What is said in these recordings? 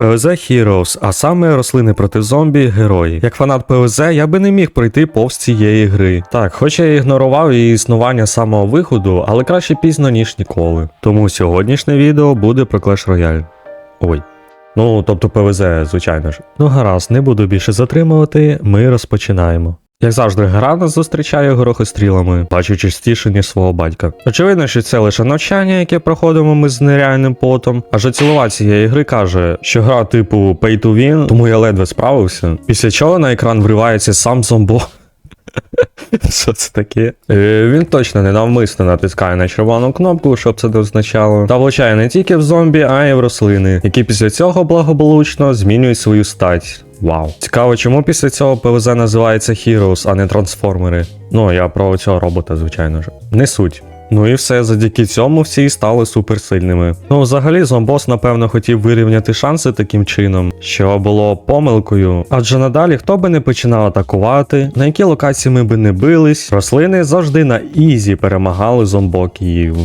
PvZ Heroes, а саме рослини проти зомбі герої. Як фанат ПВЗ, я би не міг пройти повз цієї гри. Так, хоч я ігнорував її існування самого виходу, але краще пізно, ніж ніколи. Тому сьогоднішнє відео буде про Clash Royale. Ой. Ну, тобто ПВЗ, звичайно ж. Ну гаразд, не буду більше затримувати, ми розпочинаємо. Як завжди, гра нас зустрічає горохострілами, бачу частіше, ніж свого батька. Очевидно, що це лише навчання, яке проходимо ми з нереальним потом. Аж цілува цієї гри каже, що гра типу Pay to Win, тому я ледве справився. Після чого на екран вривається сам зомбо. Що це таке? Е, він точно не навмисно натискає на червону кнопку, щоб це не означало. Та влучає не тільки в зомбі, а й в рослини, які після цього благополучно змінюють свою стать. Вау. Цікаво, чому після цього ПВЗ називається Heroes, а не трансформери. Ну, я про цього робота, звичайно ж. Не суть. Ну і все, завдяки цьому всі стали суперсильними. Ну, взагалі, зомбос, напевно, хотів вирівняти шанси таким чином, що було помилкою. Адже надалі, хто би не починав атакувати, на які локації ми би не бились, рослини завжди на ізі перемагали зомбоків.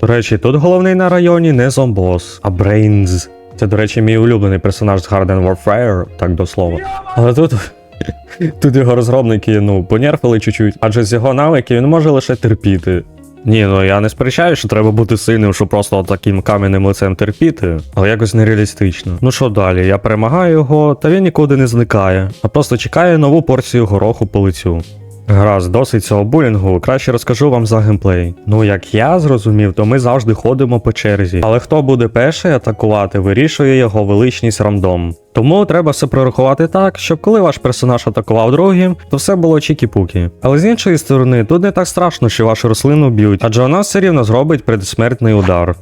До речі, тут головний на районі не зомбос, а Брейнз. Це, до речі, мій улюблений персонаж з Garden Warfare, так до слова. Але тут. Тут його розробники, ну, понерфили чуть-чуть, адже з його навики він може лише терпіти. Ні, ну я не сперечаю, що треба бути сильним, щоб просто таким кам'яним лицем терпіти, але якось нереалістично. Ну що далі, я перемагаю його, та він нікуди не зникає, а просто чекає нову порцію гороху по лицю. Гаразд, досить цього булінгу, краще розкажу вам за геймплей. Ну, як я зрозумів, то ми завжди ходимо по черзі. Але хто буде перший атакувати, вирішує його величність рандом. Тому треба все прорахувати так, щоб коли ваш персонаж атакував другим, то все було чікі-пукі. Але з іншої сторони, тут не так страшно, що вашу рослину б'ють, адже вона все рівно зробить предсмертний удар.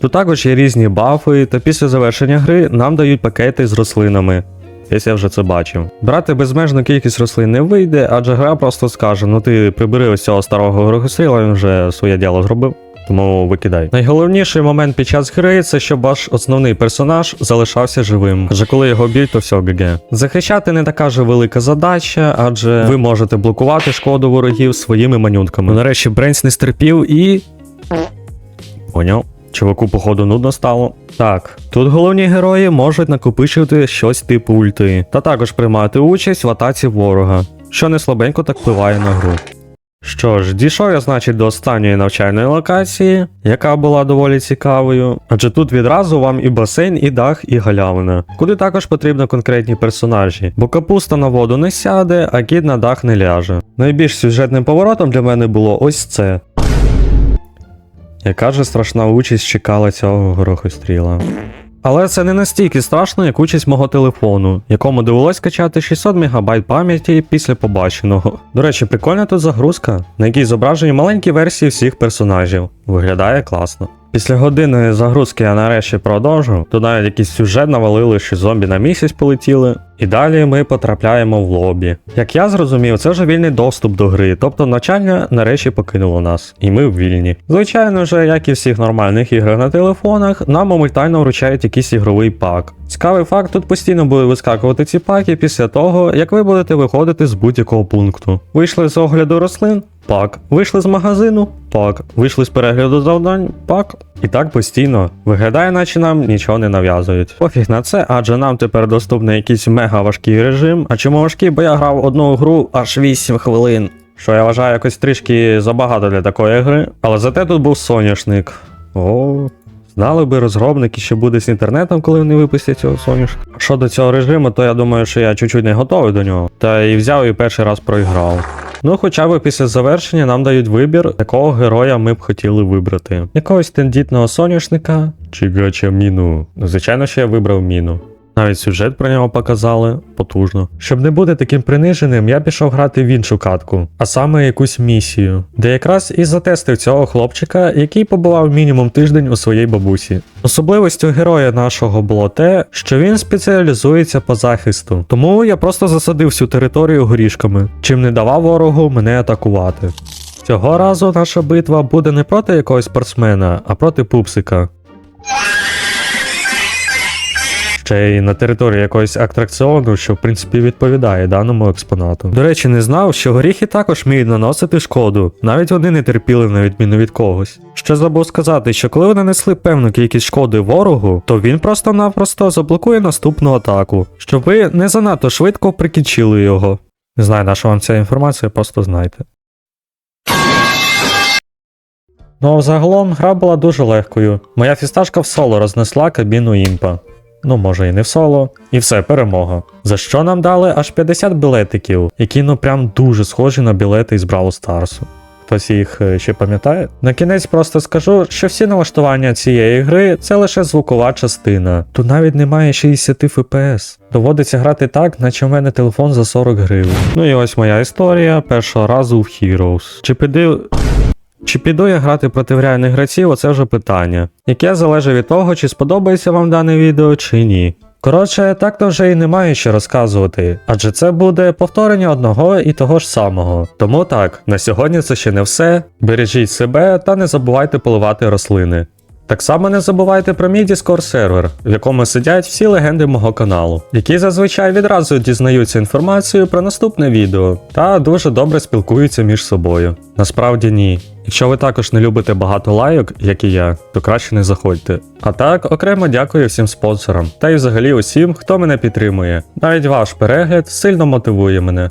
Тут також є різні бафи, та після завершення гри нам дають пакети з рослинами. Десь я вже це бачив. Брати безмежну кількість рослин не вийде, адже гра просто скаже: ну ти прибери ось цього старого горохостріла, він вже своє діло зробив. Тому викидай. Найголовніший момент під час гри це щоб ваш основний персонаж залишався живим. Адже коли його б'ють, то все ГГ. Захищати не така же велика задача, адже ви можете блокувати шкоду ворогів своїми манютками. Ну, нарешті Бренс не стерпів і. Поняв. Чуваку, походу, нудно стало. Так, тут головні герої можуть накопичувати щось типу ульти, та також приймати участь в атаці ворога, що не слабенько так впливає на гру. Що ж, дійшов я, значить, до останньої навчальної локації, яка була доволі цікавою, адже тут відразу вам і басейн, і дах, і галявина, куди також потрібно конкретні персонажі, бо капуста на воду не сяде, а кіт на дах не ляже. Найбільш сюжетним поворотом для мене було ось це. Яка же страшна участь чекала цього горохостріла. Але це не настільки страшно, як участь мого телефону, якому довелось качати 600 МБ пам'яті після побаченого. До речі, прикольна тут загрузка, на якій зображені маленькі версії всіх персонажів. Виглядає класно. Після години загрузки я нарешті продовжу. Тут навіть якийсь сюжет навалили, що зомбі на місяць полетіли. І далі ми потрапляємо в лобі. Як я зрозумів, це вже вільний доступ до гри, тобто навчання нарешті покинуло нас, і ми вільні. Звичайно ж, як і всіх нормальних іграх на телефонах, нам моментально вручають якийсь ігровий пак. Цікавий факт, тут постійно будуть вискакувати ці паки після того, як ви будете виходити з будь-якого пункту. Вийшли з огляду рослин. Пак. Вийшли з магазину? Пак. Вийшли з перегляду завдань? Пак. І так постійно. Виглядає, наче нам нічого не нав'язують. Пофіг на це, адже нам тепер доступний якийсь мега важкий режим. А чому важкий? Бо я грав одну гру аж 8 хвилин. Що я вважаю якось трішки забагато для такої гри. Але зате тут був соняшник. О. Знали би розробники, що буде з інтернетом, коли вони випустять цього соняшка. Що до цього режиму, то я думаю, що я чуть-чуть не готовий до нього. Та і взяв і перший раз проіграв. Ну, хоча б після завершення нам дають вибір, якого героя ми б хотіли вибрати. Якогось тендітного соняшника чи гачаміну. Ну, звичайно, що я вибрав міну. Навіть сюжет про нього показали потужно. Щоб не бути таким приниженим, я пішов грати в іншу катку, а саме якусь місію, де якраз і затестив цього хлопчика, який побував мінімум тиждень у своїй бабусі. Особливістю героя нашого було те, що він спеціалізується по захисту, тому я просто засадив всю територію горішками, чим не давав ворогу мене атакувати. Цього разу наша битва буде не проти якогось спортсмена, а проти пупсика. Ще й на території якогось атракціону, що в принципі відповідає даному експонату. До речі, не знав, що горіхи також вміють наносити шкоду, навіть вони не терпіли на відміну від когось. Ще забув сказати, що коли ви нанесли певну кількість шкоди ворогу, то він просто-напросто заблокує наступну атаку, щоб ви не занадто швидко прикінчили його. Не знаю, на що вам ця інформація, просто знайте. Ну, а загалом гра була дуже легкою. Моя фісташка в соло рознесла кабіну імпа. Ну, може і не в соло. І все, перемога. За що нам дали аж 50 білетиків, які ну прям дуже схожі на білети із Бравл Старсу. Хтось їх е, ще пам'ятає? На кінець просто скажу, що всі налаштування цієї гри це лише звукова частина. Тут навіть немає 60 FPS. Доводиться грати так, наче в мене телефон за 40 гривень. Ну і ось моя історія першого разу в Heroes. Чи піди. Чи піду я грати проти реальних гравців, оце вже питання, яке залежить від того, чи сподобається вам дане відео чи ні. Коротше, так то вже і немає що розказувати, адже це буде повторення одного і того ж самого. Тому так, на сьогодні це ще не все. Бережіть себе та не забувайте поливати рослини. Так само не забувайте про мій Discord сервер, в якому сидять всі легенди мого каналу, які зазвичай відразу дізнаються інформацію про наступне відео та дуже добре спілкуються між собою. Насправді ні. Якщо ви також не любите багато лайок, як і я, то краще не заходьте. А так, окремо дякую всім спонсорам та й взагалі усім, хто мене підтримує. Навіть ваш перегляд сильно мотивує мене.